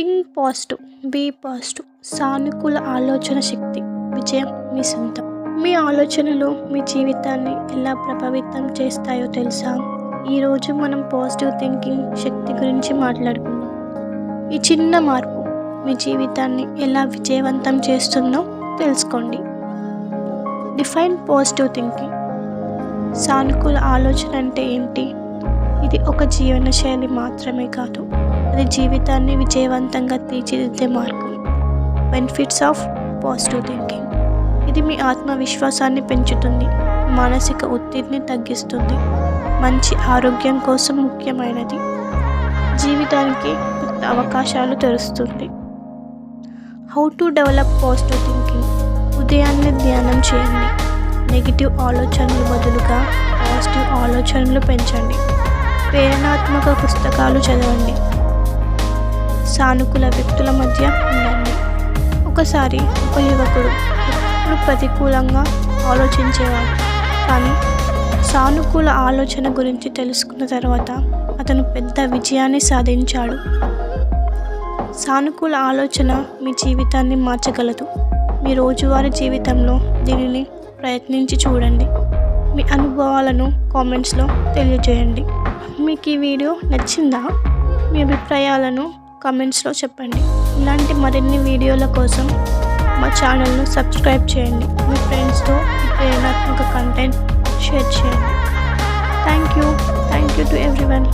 Think positive be positive సానుకూల ఆలోచన శక్తి విజయం మీ సొంతం. మీ ఆలోచనలు మీ జీవితాన్ని ఎలా ప్రభావితం చేస్తాయో తెలుసా? ఈరోజు మనం పాజిటివ్ థింకింగ్ శక్తి గురించి మాట్లాడుకుందాం. ఈ చిన్న మార్పు మీ జీవితాన్ని ఎలా విజయవంతం చేస్తుందో తెలుసుకోండి. Define positive thinking. సానుకూల ఆలోచన అంటే ఏంటి? ఇది ఒక జీవన శైలి మాత్రమే కాదు అది జీవితాన్ని విజయవంతంగా తీర్చిదిద్దే మార్గం. బెనిఫిట్స్ ఆఫ్ పాజిటివ్ థింకింగ్ ఇది మీ ఆత్మవిశ్వాసాన్ని పెంచుతుంది. మానసిక ఒత్తిడిని తగ్గిస్తుంది. మంచి ఆరోగ్యం కోసం ముఖ్యమైనది. జీవితానికి కొత్త అవకాశాలు తెరుస్తుంది. How to develop positive thinking ఉదయాన్నే ధ్యానం చేయండి. నెగిటివ్ ఆలోచనలు బదులుగా పాజిటివ్ ఆలోచనలు పెంచండి. ప్రేరణాత్మక పుస్తకాలు చదవండి. సానుకూల వ్యక్తుల మధ్య ఉండండి. ఒకసారి ఒక యువకుడు ఎప్పుడు ప్రతికూలంగా ఆలోచించేవాడు. కానీ సానుకూల ఆలోచన గురించి తెలుసుకున్న తర్వాత అతను పెద్ద విజయాన్ని సాధించాడు. సానుకూల ఆలోచన మీ జీవితాన్ని మార్చగలదు. మీ రోజువారీ జీవితంలో దీనిని ప్రయత్నించి చూడండి. మీ అనుభవాలను కామెంట్స్లో తెలియజేయండి. మీకు ఈ వీడియో నచ్చిందా? మీ అభిప్రాయాలను కామెంట్స్లో చెప్పండి. ఇలాంటి మరిన్ని వీడియోల కోసం మా ఛానల్ను సబ్స్క్రైబ్ చేయండి. మీ ఫ్రెండ్స్తో ప్రేరణాత్మక కంటెంట్ షేర్ చేయండి. Thank you. Thank you to everyone.